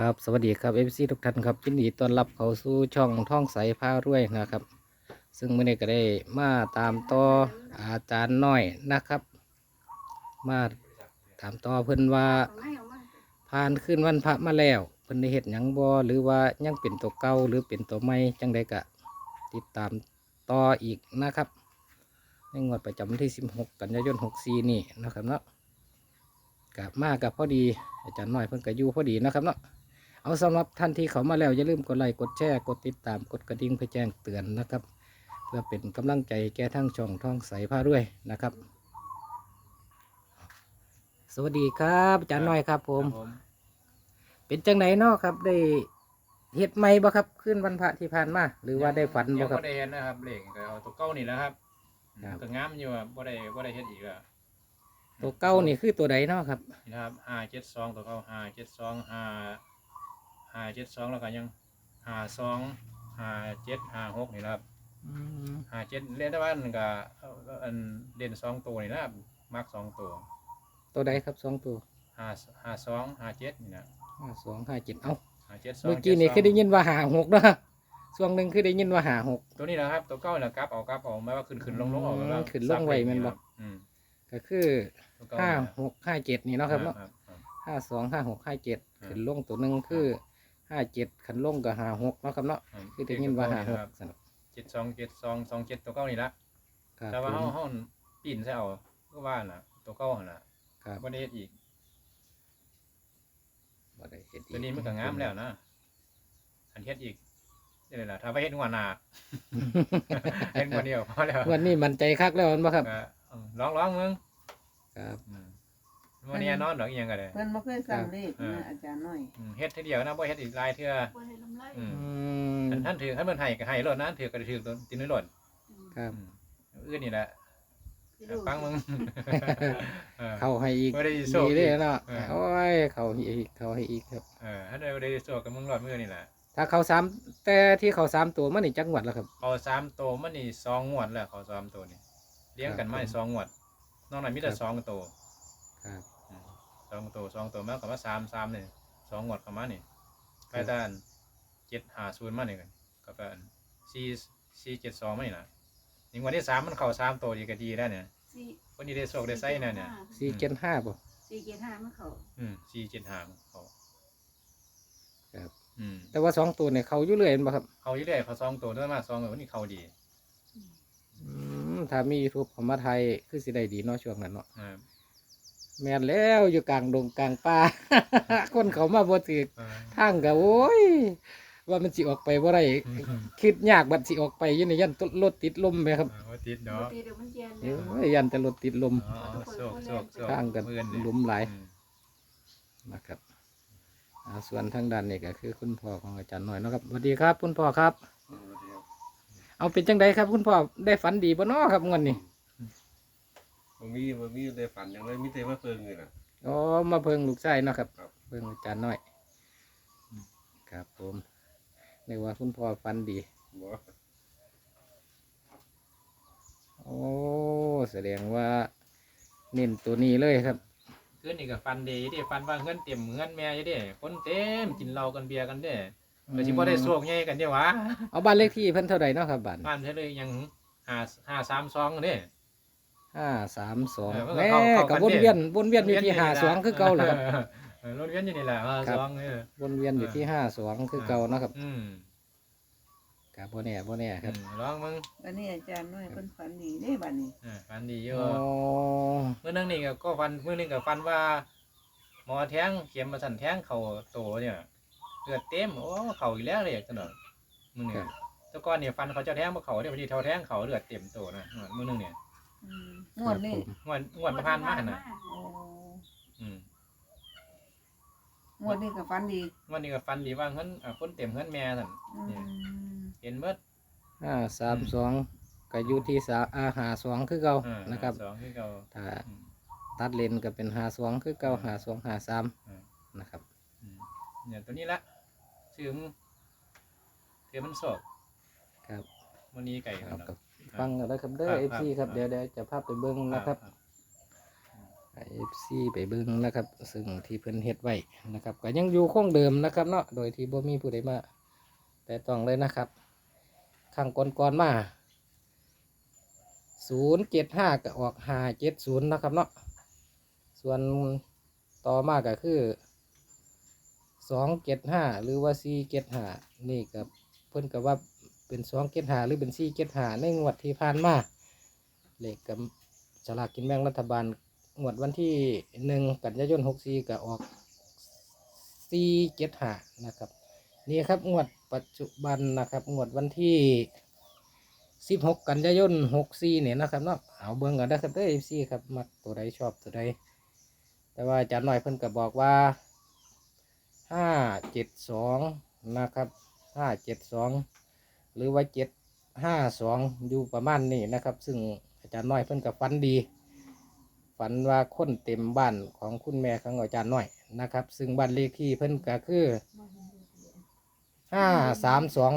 ครับสวัสดีครับเอฟซีทุกท่านครับยินดีต้อนรับเข้าสู่ช่องท่องใสผ้ารวยนะครับ ซึ่งเมื่อนี้ก็ได้มาตามต่ออาจารย์น้อยนะครับ มาตามต่อเพิ่อนว่าผ่านขึ้นวันพระมาแล้ว เพิ่อนได้เฮ็ดหยังบ่หรือว่ายังเป็นตัวเก่าหรือเป็นตัวใหม่จังใดก็ติดตามต่ออีกนะครับในงวดประจำวันที่ 16 กันยายน 64 นี่นะครับเนาะกับมากับพอดีอาจารย์น้อยเพิ่นก็อยู่พอดีนะครับเนาะ เอาสำหรับท่านที่เขามาแล้ว อย่าลืมกดไลค์กดแชร์กดติดตามกดกระดิ่งเพื่อแจ้งเตือนนะครับ เพื่อเป็นกำลังใจแก่ทั้งช่องท่องใสผ้าด้วยนะครับ สวัสดีครับอาจารย์น้อยครับ ผม เป็นจังไหนเนาะครับ ได้เฮ็ดไหมบ่ครับขึ้นวันพระที่ผ่านมาหรือว่าได้ฝันยับ่งครับ บ่ได้เฮ็ดนะครับเหล็กก็เอาตัวเก่านี่แหละครับครับ ก็งามอยู่อะบ่ได้บ่ได้เฮ็ดอีกแล้วตัวเก้านี่คือตัวใดเนาะครับนี่นะครับห้าเจ็ดสองตัวเก่าห้าเจ็ดสองห้า ห้าเจ็ดสองแล้วก็ยังห้าสองห้าเจ็ดห้าหกนี่นะครับอืมห้าเจ็ดเล่นได้ว่ามันก็เอาอันเล่นสองตัวนี่นะครับมักสองตัวตัวใดครับสองตัวห้าห้าสองห้าเจ็ดนี่นะห้าสองห้าเจ็ดเอ้าห้าเจ็ดสองเมื่อกี้นี่คือได้ยินว่าหาหกเนาะช่วงหนึ่งคือได้ยินว่าหาหก ตัวนี้นะครับ ตัวเก่าน่ะกลับเอากลับเอาไม่ว่าขึ้นขึ้นลงลงเอาอืมแล้วขึ้นลงไว้แม่นบ่ อืมก็คือตัวเก่ห้านี่นะหกห้าเจ็ดนี่เนาะครับเนาะครับครับห้าสองห้าหกห้าเจ็ดครับขึ้นลงตัวหนึ่งคือ ห้าเจ็ดขันลงกับห้าหกเนาะครับเนาะครับคือได้ยินว่าห้าหกครับสนุกเจ็ดสองเจ็ดสองสองเจ็ดตัวเก้านี่ละครับแต่ว่าผเฮามเฮาปีนใส่เอาก็ว่าน่ะ ตัวเก้าหั่นน่ะครับบ่ได้เฮ็ดอีกบ่ได้เฮ็ดอีกตัวนี้มันก็งามแล้วนะอันเฮ็ดอีกได้เลยล่ะถ้าไปเฮ็ดหัวหน้าเฮ็ดหัวเดียวพอแล้ววันนี้มันใจคักแล้วมันบ่ครับก็เออลองลองมึงครับ อืมบ่แน่นอนดอกอีหยังก็ได้เพิ่นบ่เคยสั่งเลขเออนะอาจารย์น้อยอืมเฮ็ดทีเดียวนะบ่เฮ็ดอีกหลายเทื่ออืมอืมอันท่านถือท่านเพิ่นให้ก็ให้โลดนะถือก็ได้ถือตินโลดครับอืมอื่นนี่แหละฟังมึงเออ เข้าให้อีกบ่ได้โชคดีเลยเนาะเออ โอ้ยเข้าให้อีกเข้าให้อีกครับ เออถ้าได้ได้โชคกับมึงรอดมือนี่แหละถ้าเขาสามแต่ที่เขาสามตัวมันนี่จักงหวัดแล้วครับเขาสามตัวมันนี่สองงวดแล้วเขาสามตัวนี่เลี้ยงกันมานี่สองงวดนอกนั้นมีแต่สองตัว ครับอืม สองตัวสองตัวมากกับว่าสามสามนี่สองงวดเข้ามานี่ใกล้ด้านเจ็ดหาศูนย์มานี่กันกับอันสี่สี่เจ็ดสองมานี่นะนี่งวันที่สามมันเข้าสามตัวดีก็ดีแล้วเนี่ยสี่วันนี้ได้โชคได้ไส้เนี่ยเนี่ยสี่เจ็ดห้าป่ะสี่เกียรห้ามันเขาอืมสี่เจ็ดหาเขาครับอืมแต่ว่าสองตัวเนี่ยเขาอยู่เลยเห็นบ่ครับเขาอยู่ได้เขาสองตัวด้วยมาสองตัววันนี้เขาดี อืมถ้ามียูทูบของมาไทยคือสิได้ดีเนาะช่วงนั้นเนาะอ่า แม่นแล้วอยู่กลางดงกลางป่า คนเขามาบ่ถือเออทางก็โอ้ย ว่ามันสิออกไปบ่ได้อืมคิดยากบัดสิออกไปอยันยันรถติดลมไหมครับอ่าว่าติดปเนาะกติเดี๋ยวมันเย็นเอ้ยยันแต่รถติดลมอ๋อโชคโชคโชคข้างกันเพื่อนเนี่ยหลุมหลายอืมนะครับอ่าส่วนทางด้านนี้ก็คือคุณพ่อของอาจารย์หน่อยเนาะครับสวัสดีครับ คุณพ่อครับ เอาเป็นจังไดครับ คุณพ่อได้ฝันดีบ่เนาะครับงวดนี้ มันมีมันมีในฝันอย่างไรมีแต่ว่าเพิงเลยนะอ๋อมาเพิ่งลูกชายเนาะครับ ครับ เพิ่งอาจารย์น้อย ครับผมเรียกว่าคุณพ่อฝันดีบอกว่าโอ้แสดงว่า เน้นตัวนี้เลยครับ คืนนี่ก็ฟันดีดิฟันว่าเงินเต็มเงินแม่อยี่ดิคนเต็มกินเหล้ากันเบียร์กันเด้แต่ชิบ่ได้โชคใหญ่กันเด้วะเอาบ้านเลขที่เพิ่นเท่าไหร่เนาะครับบ้านบ้านเฉลยยังห้าห้าสามสองเด้ ห้าสามสองเออมันก็แม่เข้าเข้ากับกันวนเนี่ยเวียนวนเวียนอยู่ที่ห้าสองคือเก่าเหรอครับเออรถเวียนอยู่นี่แหละห้าครับ สองเออวนเวียนอยู่ที่ห้าสองคือเก่าเนาะครับอืมครับบ่แน่บ่แน่ครับอืมลองมึงวันนี้อาจารย์น้อยเพิ่นฝันดีเด้บัดนี้อ่าฟันดีอยู่อ๋อเมื่อนึงนี่ก็ก็ฟันเมื่อนึงก็ฟันว่า หมอแท้งเข็มมาสั่นแท้งเข่าโตเนี่ยเลือดเต็มโอ้เข่าอีกแล้วเลยจังหน่อยมึงคเนี่รัยบแตะก้อนเนี่ยฟันเขาเจะแท้งมาเขาเนี่ยพอดีเท่าแท้งเขาเลือดเต็มโตนะมือนึงเนี่ยอืม งวดนี้งวดงวดประพานมากนะโอ้อืมงวดนี้ก็ฝันดีงวันนี้ก็ฟันดีว่าเงินอ่าคนเต็มเงินแม่สั่นอืเนี่ยมเห็นเบิดห้าสามสองก็อยู่ที่สาอาหาสองคือเก่าอ่านะครับสองที่เขาถ้าอืม ตัดเลนก็เป็นหาสองคือเก่าหาสองหาสามอืม นะครับ อืมเนี่ยตัวนี้ละชื่อมึงเถือมันสดครับ วันนี้ไก่คกัรันบเนาะกับ ฟังกันแล้วครับเด้อครับเอฟซีคครัรับบเดี๋ยวเดี๋ยวจะพาไปเบิ้งนะครับเอฟซีไปเบิ่งนะครับ ซึ่งที่เพิ่นเฮ็ดไว้นะครับ ก็ยังอยู่คงเดิมนะครับเนาะโดยที่บ่มีผู้ใดมาแต่ต้องเลยนะครับข้างก่อนๆมาศูนย์เจ็ดห้าก็ออกห้าเจ็ดศูนย์นะครับเนาะส่วนต่อมาก็คือสองเจ็ดห้าหรือว่าสี่เจ็ดห้านี่กับเพิ่นกับว่า เป็นสองเจ็ดหาหรือเป็นสี่เจ็ดหาในงวดที่ผ่านมาเลขกับฉลากกินแบ่งรัฐบาลงวดวันที่หนึ่งกันยายนหกสี่ก็ออกสี่เจ็ดหานะครับ นี่ครับงวดปัจจุบันนะครับงวดวันที่16กันยายน64เนี่ยนะครับเนาะเอาเบิ่งกันนะครับเด้อ FC ครับมักตัวใดชอบตัวใดแต่ว่าอาจารย์หน่อยเพิ่นก็บบอกว่า572นะครับ572 หรือว่า752อยู่ประมาณนี้นะครับ ซึ่งอาจารย์น้อยเพิ่นก็ฝันดี ฝันว่าคนเต็มบ้านของคุณแม่ของอาจารย์น้อยนะครับ ซึ่งบ้านเลขที่เพิ่นก็คือห้าสามสอง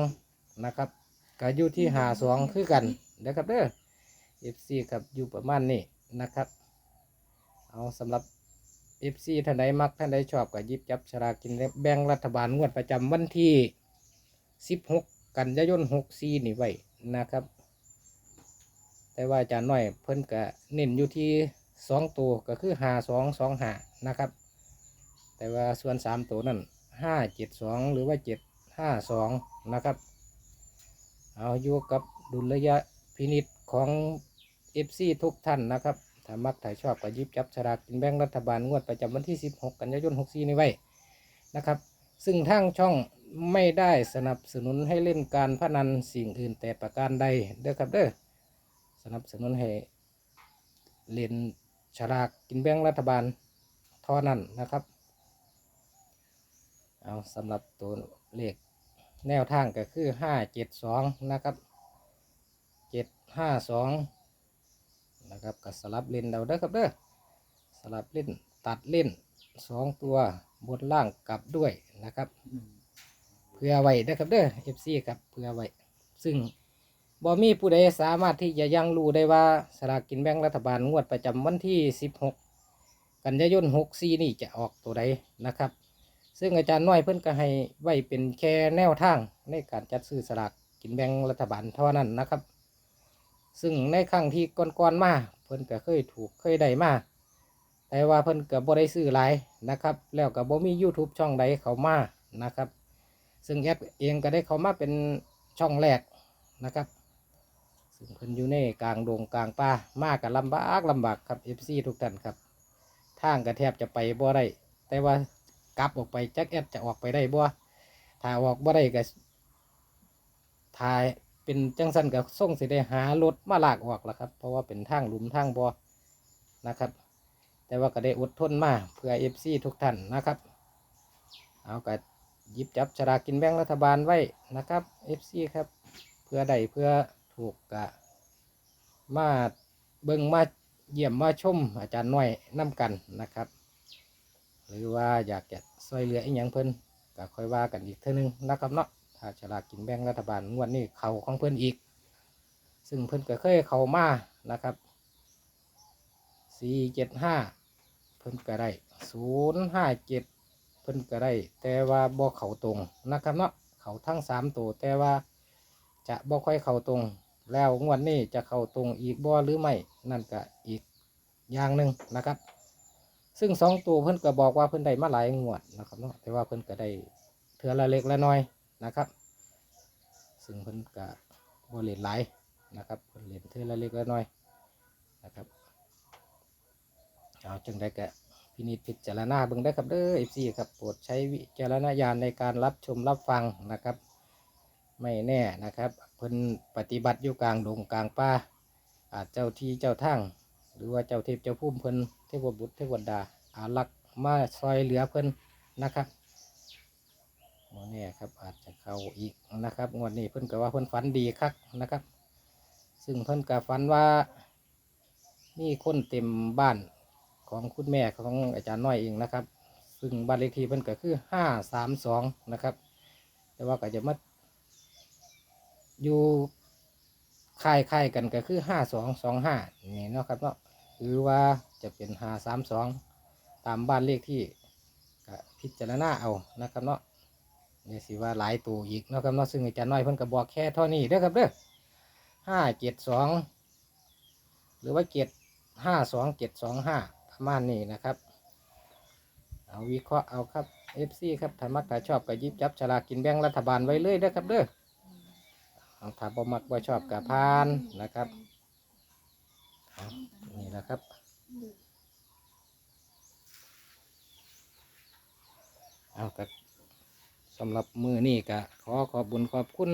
นะครับก็อยู่ที่หาสองคือกันนะครับเด้อเอฟซีครับอยู่ประมาณนี้นะครับ เอาสำหรับเอฟซีท่านใดมักท่านใดชอบก็ยิบจับฉลากกินแบ่งรัฐบาลงวดประจำวันที่สิบหก กันยายนหกสี่นี่ไว้นะครับ แต่ว่าอาจารย์น้อยเพิ่นก็เน้นอยู่ที่สองตัวก็คือหาสองสองหานะครับ แต่ว่าส่วนสามตัวนั่นห้าเจ็ดสองหรือว่าเจ็ดห้าสองนะครับ เอาอยู่กับดุลยะพินิษของเอฟซีทุกท่านนะครับถ้ามักถ่ายชอบก็ยิบจับฉลากกินแบ่งรัฐบาลงวดประจำวันที่ 16 กันยายน 64 นี้ไว้นะครับ ซึ่งทางช่อง ไม่ได้สนับสนุนให้เล่นการพนันสิ่งอื่นแต่ประการใดเด้อครับเด้อสนับสนุนให้เล่นฉลากกินแบ่งรัฐบาลเท่านั้นนะครับ เอาสำหรับตัวเลขแนวทางก็คือห้าเจ็ดสองนะครับเจ็ดห้าสองนะครับก็สลับเล่นเราเด้อครับเด้อสลับเล่นตัดเล่นสองตัวบนล่างกลับด้วยนะครับ เพื่อไว้เด้อครับเด้อ FC ครับเพื่อไว้ ซึ่งบ่มีผู้ใดสามารถที่จะยังรู้ได้ว่าสลากกินแบ่งรัฐบาลงวดประจำวันที่ 16 กันยายน64นี่จะออกตัวใดนะครับ ซึ่งอาจารย์น้อยเพิ่นก็ให้ไว้เป็นแค่แนวทางในการจัดซื้อสลากกินแบ่งรัฐบาลเท่านั้นนะครับ ซึ่งในครั้งที่ก่อนๆมาเพิ่นก็เคยถูกเคยได้มาแต่ว่าเพิ่นก็บ่ได้ซื้อหลายนะครับ แล้วก็บ่มี YouTube ช่องใดเขามานะครับ ซึ่งแอดเองก็ได้เข้ามาเป็นช่องแรกนะครับซึ่งเพิ่นอยู่ในกลางดงกลางป่ามากกับลำบากลำบากครับ FC ทุกท่านครับทางก็แทบจะไปบ่ได้แต่ว่ากลับออกไปจักแอดจะออกไปได้บ่ถ้าออกบ่ได้ก็ถ่ายเป็นจังสันกับส่งสิได้หารถมาลากออกละครับ เพราะว่าเป็นทางหลุมทางบ่นะครับ แต่ว่าก็ได้อดทนมาเพื่อ FC ทุกท่านนะครับ เอาก็ หยิบจับฉลากกินแบ่งรัฐบาลไว้นะครับ FC ครับ เพื่อใดเพื่อถูกกะมาเบิ่งมาเยี่ยมมาชมอาจารย์น้อยน้ำกันนะครับ หรือว่าอยากจะช่วยเหลืออีกอย่างเพิ่นก็ค่อยว่ากันอีกเท่านึงนะครับเนาะถ้าฉลากกินแบ่งรัฐบาลงวดนี้เขาของเพิ่นอีก ซึ่งเพิ่นก็เคยเขามานะครับสี่เจ็ดห้าเพิ่นก็ได้ศูนย์ห้าเจ็ด พิ่นก็ได้ แต่ว่าบ่เข้าตรงนะครับเนาะเขาทั้งสามตัวแต่ว่าจะบ่ค่อยเข้าตรง แล้วงวดนี้จะเข้าตรงอีกบ่หรือไม่นั่นก็อีกอย่างหนึ่งนะครับ ซึ่งสองตัวเพิ่นก็บอกว่าเพิ่นได้มาหลายงวดนะครับเนาะแต่ว่าเพิ่นก็ได้เทือละเล็กละน้อยนะครับ ซึ่งเพิ่นก็บ่เล่นหลายนะครับเพิ่นเล่นเทือละเล็กละน้อยนะครับเอาจึงได้แกะ พินิจพิจารณาเบิ่งได้ครับเด้อ FC ครับโปรดใช้วิจารณญาณในการรับชมรับฟังนะครับ ไม่แน่นะครับเพิ่นปฏิบัติอยู่กลางดงกลางป่าอาจเจ้าที่เจ้าทางหรือว่าเจ้าเทพเจ้าพุ่มเพิ่นเทพบุตรเทพวดาอารักษ์มาซอยเหลือเพิ่นนะครับงวดนี้ครับอาจจะเข้าอีกนะครับงวดนี้เพิ่นก็ว่าเพิ่นฝันดีคักนะครับ ซึ่งเพิ่นก็ฝันว่ามีคนเต็มบ้าน ของคุณแม่ของอาจารย์น้อยเองนะครับ ซึ่งบ้านเลขที่เพิ่นก็คือห้าสามสองนะครับ แต่ว่าก็จะมาอยู่ค่ายค่ายๆกันก็คือห้าสองสองห้านี่เนาะครับเนาะหรือว่าจะเป็นห้าสามสองตามบ้านเลขที่ก็พิจารณาเอานะครับเนาะนี่สิว่าหลายตัวอีกเนาะครับเนาะซึ่งอาจารย์น้อยเพิ่นก็บอกแค่เท่านี้เด้อครับเด้อห้าเจ็ดสองหรือว่าเจ็ดห้าสองเจ็ดสองห้า ประมาณนี้นะครับ เอาวิเคราะห์เอาครับ FC ครับถ้ามักถ้าชอบก็ยิบจับฉลากกินแบ่งรัฐบาลไว้เลยเด้อครับเด้อเอาถ้าบ่มักบ่ชอบกับพานนะครับนี่แหละครับเอากับสำหรับมือนี่ก็ขอขอบบุญขอบคุณ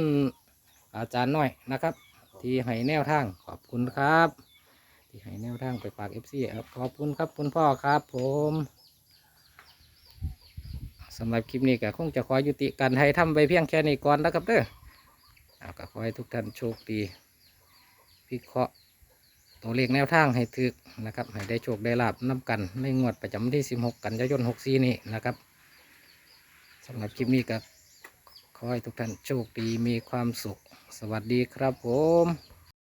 อาจารย์น้อยนะครับ ที่ให้แนวทางขอบคุณครับ ที่ให้แนวทางไปฝาก FC ครับขอบคุณครับคุณพ่อครับ ผมสำหรับคลิปนี้ก็คงจะขอยุติการให้ทำไปเพียงแค่นี้ก่อนแล้วครับเด้อเอาก็ขอให้ทุกท่านโชคดีพิเคราะห์ตัวเลขแนวทางให้ถึกนะครับให้ได้โชคได้ลาบน้ำกันในงวดประจำวันที่ 16 กันยายน64นี้นะครับสำหรับคลิปนี้ก็ขอให้ทุกท่านโชคดีมีความสุข สวัสดีครับผม